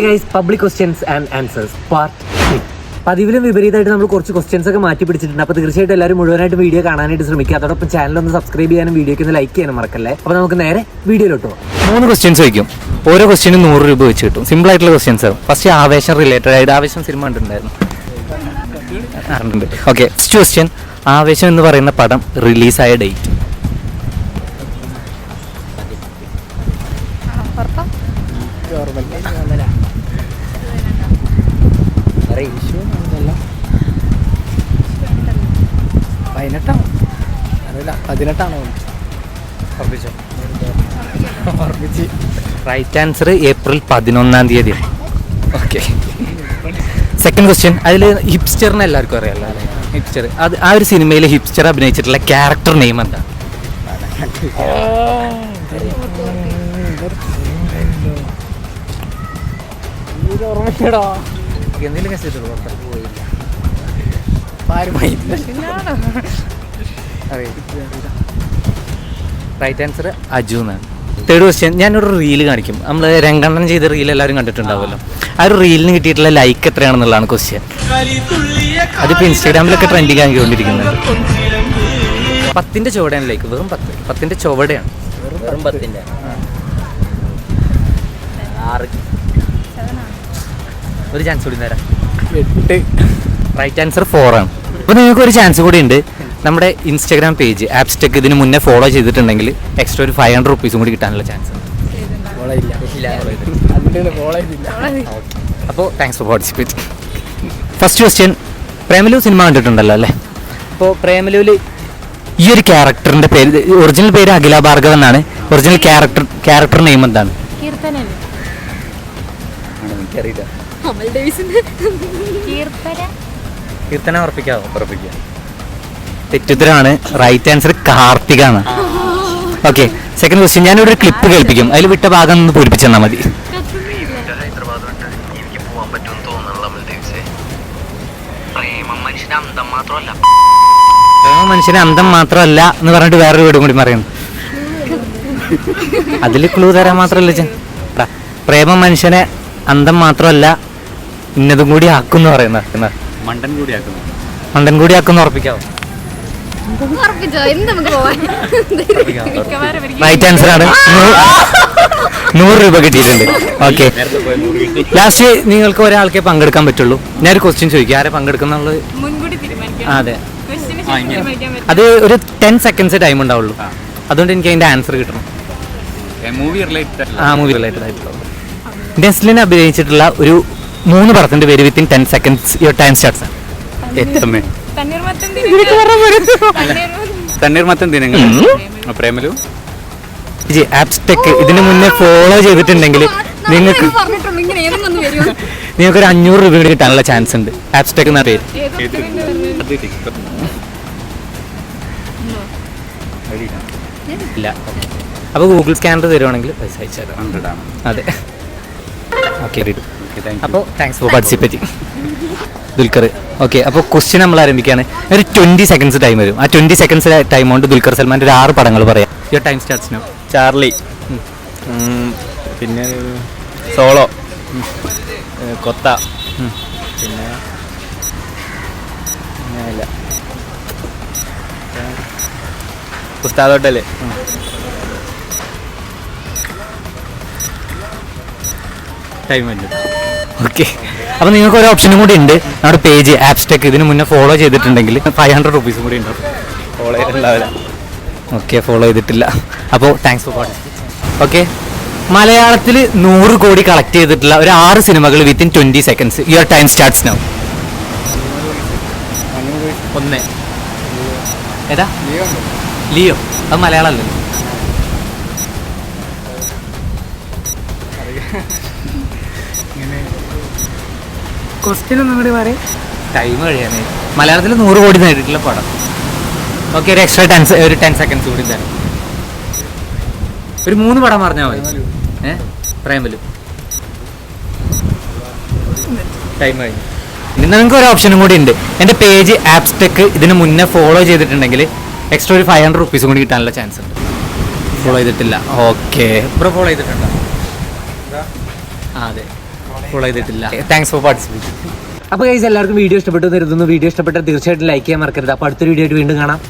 Guys public questions and answers part പതിവിലും വിപരീതമായിട്ട് നമ്മൾ കുറച്ച് ക്വസ്റ്റ്യൻസ് ഒക്കെ മാറ്റി പിടിച്ചിട്ടുണ്ട് അപ്പോൾ തീർച്ചയായിട്ടും എല്ലാവരും മുഴുവനായിട്ട് വീഡിയോ കാണാനായിട്ട് ശ്രമിക്കുക അതോടൊപ്പം ചാനൽ ഒന്ന് സബ്സ്ക്രൈബ് ചെയ്യാനും വീഡിയോക്ക് ഒന്ന് ലൈക്ക് ചെയ്യാനും മറക്കല്ലേ അപ്പോൾ നമുക്ക് നേരെ വീഡിയോയിലോട്ട് പോകാം മൂന്ന് ക്വസ്റ്റ്യൻസ് ചോദിക്കും ഓരോ ക്വസ്റ്റ്യനും നൂറ് രൂപ വെച്ച് കിട്ടും സിമ്പിൾ ആയിട്ടുള്ള ക്വസ്റ്റ്യൻസ് ആണ് ഫസ്റ്റ് ആവേശം റിലേറ്റഡ് ആയിട്ട് ആവേശം സിനിമ കണ്ടിട്ടുണ്ടായിരുന്നു ഓക്കെ ഫസ്റ്റ് ക്വസ്റ്റ്യൻ ആവേശം എന്ന് പറയുന്ന പടം റിലീസായ ഡേറ്റ് പതിനെട്ടാണോ? അറിയില്ല. പതിനെട്ടാണോ? ഓർമ്മിച്ച് റൈറ്റ് ആൻസർ ഏപ്രിൽ പതിനൊന്നാം തീയതി. ഓക്കെ സെക്കൻഡ് ക്വസ്റ്റ്യൻ അതിൽ ഹിപ്സ്റ്ററിനെ എല്ലാവർക്കും അറിയാമല്ലോ അല്ലേ? ഹിപ്സ്റ്റർ അത് ആ ഒരു സിനിമയിൽ ഹിപ്സ്റ്റർ അഭിനയിച്ചിട്ടുള്ള ക്യാരക്ടർ നെയിം എന്താ? ഓർമ്മയ്ക്കടാ എന്തെങ്കിലും റൈറ്റ് ആൻസർ അജു എന്നാണ്. തേർഡ് ക്വസ്റ്റ്യൻ ഞാനൊരു റീൽ കാണിക്കും. നമ്മൾ രംഗണ്ണൻ ചെയ്ത റീൽ എല്ലാവരും കണ്ടിട്ടുണ്ടാവുമല്ലോ. ആ. ഒരു റീലിന് കിട്ടിയിട്ടുള്ള ലൈക്ക് എത്രയാണെന്നുള്ളതാണ് ക്വസ്റ്റ്യൻ അതിപ്പോൾ ഇൻസ്റ്റാഗ്രാമിലൊക്കെ ട്രെൻഡിങ് ആക്കിക്കൊണ്ടിരിക്കുന്നുണ്ട് പത്തിന്റെ ചുവടെയാണ് ലൈക്ക് വെറും പത്ത്. പത്തിന്റെ ചുവടെയാണ്. വെറും പത്തിന്റെ. ആറ്. ഒരു ചാൻസ് കൂടി തരാം. എട്ട്. റൈറ്റ് ആൻസർ ഫോർ ആണ്. അപ്പോൾ നിങ്ങൾക്ക് ഒരു ചാൻസ് കൂടി ഉണ്ട്. നമ്മുടെ ഇൻസ്റ്റാഗ്രാം പേജ് ആപ്സ്റ്റെക്ക് ഇതിന് മുന്നേ ഫോളോ ചെയ്തിട്ടുണ്ടെങ്കിൽ എക്സ്ട്രാ ഒരു ഫൈവ് ഹൺഡ്രഡ് റുപ്പീസും കൂടി കിട്ടാനുള്ള ചാൻസ് ഉണ്ട്. ഫോളോ ഇല്ല അതിന്റെ ഫോളോ ചെയ്തില്ല അപ്പോൾ thanks for participate first question Premalu cinema കണ്ടിട്ടുണ്ടല്ലോ അല്ലേ? അപ്പോൾ പ്രേമലുവിൽ ഈ ഒരു ക്യാരക്ടറിന്റെ പേര് ഒറിജിനൽ പേര് അഖില ഭാർഗവ് എന്നാണ്. ഒറിജിനൽ ക്യാരക്ടർ ക്യാരക്ടർ നെയിം എന്താണ്? കീർത്തനല്ലേ എനിക്കറിയില്ല. അമൽ ഡേവിസിന്റെ കീർത്തന. കീർത്തന ഉറപ്പിക്കാവോ? ഉറപ്പിക്കാം തെറ്റുത്തരമാണ് റൈറ്റ് ആൻസർ കാർത്തികാണ്. ഓക്കെ സെക്കൻഡ് ക്വസ്റ്റ്യൻ ഞാനിവിടെ ഒരു ക്ലിപ്പ് കേൾപ്പിക്കും. അതിൽ വിട്ട ഭാഗം ഒന്ന് പൂരിപ്പിച്ചു തന്നാൽ മതി മനുഷ്യന് അന്തം മാത്രമല്ല. എന്ന് പറഞ്ഞിട്ട് വേറൊരു വീടും കൂടി പറയുന്നു. അതിൽ ക്ലൂ തരാൻ മാത്രമല്ല ചെ- പ്രേമ മനുഷ്യനെ അന്തം മാത്രമല്ല ഇന്നതും കൂടി ആക്കും എന്ന്? പറയുന്നത് മണ്ടൻ കൂടിയാക്കുന്നു മണ്ടൻ കൂടി ആക്കും എന്ന് ഉറപ്പിക്കാവോ? റൈറ്റ് ആൻസർ ആണ്. നൂറ് രൂപ കിട്ടിയിട്ടുണ്ട്. ഓക്കെ ലാസ്റ്റ് നിങ്ങൾക്ക് ഒരാൾക്കേ പങ്കെടുക്കാൻ പറ്റുള്ളൂ. ഞാനൊരു ക്വസ്റ്റ്യൻ ചോദിക്കും. ആരെ പങ്കെടുക്കുന്നുള്ളത്? അതെ. അത് ഒരു ടെൻ സെക്കൻഡ്സ് ടൈം ഉണ്ടാവുള്ളൂ. അതുകൊണ്ട് എനിക്ക് അതിന്റെ ആൻസർ കിട്ടണം. മൂവി റിലേറ്റഡ് ആ മൂവി റിലേറ്റഡ് ആയിട്ടുള്ള. നെസ്ലിൻ അഭിനയിച്ചിട്ടുള്ള ഒരു മൂന്ന് പടത്തിന്റെ പേര് within ten seconds your time starts എത്തമ്മേ. Thanneermathan Thanneermathan ദിനങ്ങൾ. പ്രേമലു. ജി ആപ്സ്റ്റെക്ക് ഇതിന് മുന്നേ ഫോളോ ചെയ്തിട്ടുണ്ടെങ്കിൽ നിങ്ങൾക്ക് നിങ്ങൾക്ക് ഒരു അഞ്ഞൂറ് രൂപ കൂടി കിട്ടാനുള്ള ചാൻസ് ഉണ്ട്. ആപ്സ്റ്റെക് എന്ന പേര്. അപ്പൊ? ഇല്ല. അപ്പോൾ ഗൂഗിൾ സ്കാനർ തരുവാണെങ്കിൽ പൈസ അയച്ചു തരാം. ആണ്. അതെ. ഓക്കെ അപ്പോൾ thanks for participating Dulquer okay അപ്പോൾ ക്വസ്റ്റ്യൻ നമ്മൾ ആരംഭിക്കുകയാണ്. ഒരു ട്വന്റി സെക്കൻഡ്സ് ടൈം വരും. ആ ട്വന്റി സെക്കൻഡ്സ് ടൈം കൊണ്ട് ദുൽഖർ സൽമാന്റെ ഒരു ആറ് പടങ്ങൾ പറയാം. Your time starts now Charlie. പിന്നെ സോളോ. കൊത്ത. പിന്നെ ഉസ്താദ് ഹോട്ടൽ. ടൈം വന്നത് ഓക്കെ അപ്പോൾ നിങ്ങൾക്ക് ഒരു ഓപ്ഷനും കൂടി ഉണ്ട് നമ്മുടെ പേജ് ആപ്സ്റ്റെക്ക് ഇതിന് മുന്നേ ഫോളോ ചെയ്തിട്ടുണ്ടെങ്കിൽ ഫൈവ് ഹൺഡ്രഡ് റുപ്പീസും കൂടി ഉണ്ടാവും. ഫോളോ ചെയ്തിട്ടുണ്ടാവില്ല ഓക്കെ ഫോളോ ചെയ്തിട്ടില്ല. അപ്പോൾ താങ്ക്സ് ഫോർ ഓക്കെ മലയാളത്തിൽ നൂറ് കോടി കളക്ട് ചെയ്തിട്ടുള്ള ഒരു ആറ് സിനിമകൾ within twenty seconds your time starts now ഒന്ന്. ഏതാ? ലിയോ. അത് മലയാളമല്ലേ? ക്വസ്റ്റ്യൻ ഒന്നും കൂടി പറയും. ടൈം കഴിയാനേ മലയാളത്തിൽ നൂറ് കോടി നേടിയിട്ടുള്ള പടം. ഓക്കെ ഒരു എക്സ്ട്രാ ടെൻ ഒരു ടെൻ സെക്കൻഡ്സ് കൂടി തരാം. ഒരു മൂന്ന് പടം പറഞ്ഞാൽ മതി. ഏ പ്രേമലു. ടൈം കഴിഞ്ഞു ഇനി നിങ്ങൾക്ക് ഒരു ഓപ്ഷനും കൂടി ഉണ്ട്. എന്റെ പേജ് ആപ്സ്റ്റെക്ക് ഇതിന് മുന്നേ ഫോളോ ചെയ്തിട്ടുണ്ടെങ്കിൽ എക്സ്ട്രാ ഒരു ഫൈവ് ഹൺഡ്രഡ് റുപ്പീസും കൂടി കിട്ടാനുള്ള ചാൻസ് ഉണ്ട്. ഫോളോ ചെയ്തിട്ടില്ല. ഓക്കെ ഇപ്പോൾ ഫോളോ ചെയ്തിട്ടുണ്ടോ? ആ അതെ. ഫോളോ ചെയ്തിട്ടില്ല. താങ്ക്സ് ഫോർ പാർട്ടിസിപ്പേറ്റ് അപ്പോൾ ഗൈസ് എല്ലാവർക്കും വീഡിയോ ഇഷ്ടപ്പെട്ടു തരുന്നു വീഡിയോ ഇഷ്ടപ്പെട്ടാൽ തീർച്ചയായിട്ടും ലൈക്ക് ചെയ്യാൻ മറക്കരുത്. അപ്പോൾ അടുത്തൊരു വീഡിയോ ആയിട്ട് വീണ്ടും കാണാം.